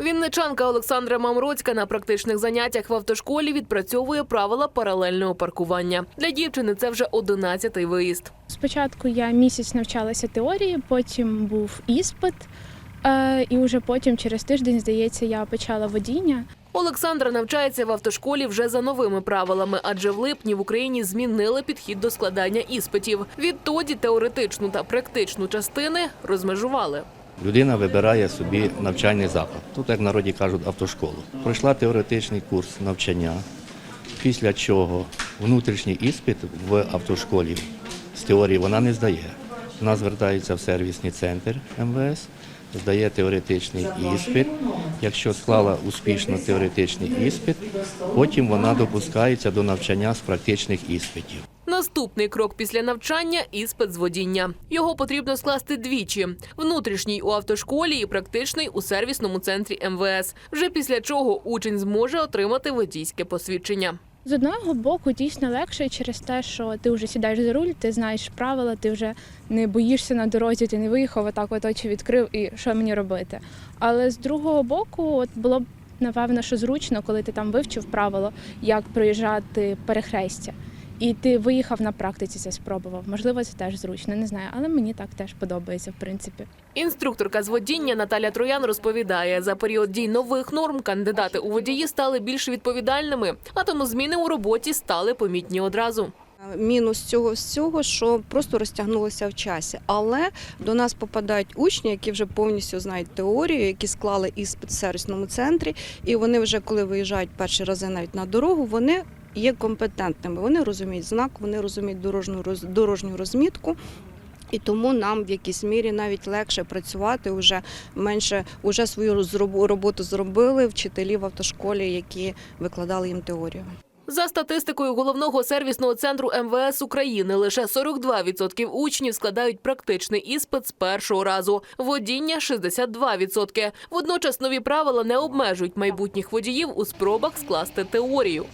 Вінничанка Олександра Мамроцька на практичних заняттях в автошколі відпрацьовує правила паралельного паркування. Для дівчини це вже одинадцятий виїзд. Спочатку я місяць навчалася теорії, потім був іспит, е, і вже потім, через тиждень, здається, я почала водіння. Олександра навчається в автошколі вже за новими правилами, адже в липні в Україні змінили підхід до складання іспитів. Відтоді теоретичну та практичну частини розмежували. Людина вибирає собі навчальний заклад. Тут, як народі кажуть, автошколу. Пройшла теоретичний курс навчання, після чого внутрішній іспит в автошколі з теорії вона не здає. Вона звертається в сервісний центр МВС, здає теоретичний іспит. Якщо склала успішно теоретичний іспит, потім вона допускається до навчання з практичних іспитів. Наступний крок після навчання іспит з водіння. Його потрібно скласти двічі: внутрішній у автошколі і практичний у сервісному центрі МВС. Вже після чого учень зможе отримати водійське посвідчення. З одного боку, дійсно легше через те, що ти вже сідаєш за руль, ти знаєш правила, ти вже не боїшся на дорозі, ти не виїхав, отак от очі відкрив і що мені робити. Але з другого боку, от було б напевно, що зручно, коли ти там вивчив правило, як проїжджати перехрестя. І ти виїхав на практиці це спробував. Можливо, це теж зручно, не знаю, але мені так теж подобається, в принципі. Інструкторка з водіння Наталя Троян розповідає, за період дій нових норм кандидати у водії стали більш відповідальними, а тому зміни у роботі стали помітні одразу. Мінус цього всього, що просто розтягнулося в часі. Але до нас попадають учні, які вже повністю знають теорію, які склали іспит в сервісному центрі, і вони вже коли виїжджають перші рази навіть на дорогу, вони є компетентними. Вони розуміють знак, вони розуміють дорожню дорожню розмітку. І тому нам в якійсь мірі навіть легше працювати, вже менше уже свою роботу зробили вчителі в автошколі, які викладали їм теорію. За статистикою головного сервісного центру МВС України, лише 42% учнів складають практичний іспит з першого разу. Водіння 62%. Водночас нові правила не обмежують майбутніх водіїв у спробах скласти теорію.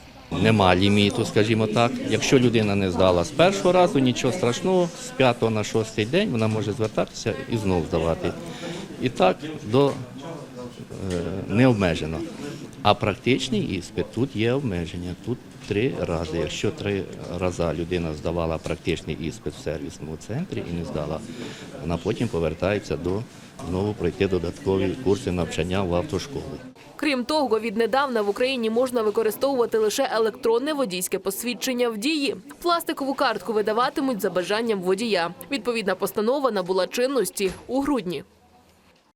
Нема ліміту, скажімо так. Якщо людина не здала з першого разу, нічого страшного, з п'ятого на шостий день вона може звертатися і знову здавати. І так до е, необмежено. А практичний іспит тут є обмеження. Тут три рази. Якщо три рази людина здавала практичний іспит в сервісному центрі і не здала, вона потім повертається до знову пройти додаткові курси навчання в автошколі. Крім того, віднедавна в Україні можна використовувати лише електронне водійське посвідчення в дії. Пластикову картку видаватимуть за бажанням водія. Відповідна постанова набула чинності у грудні.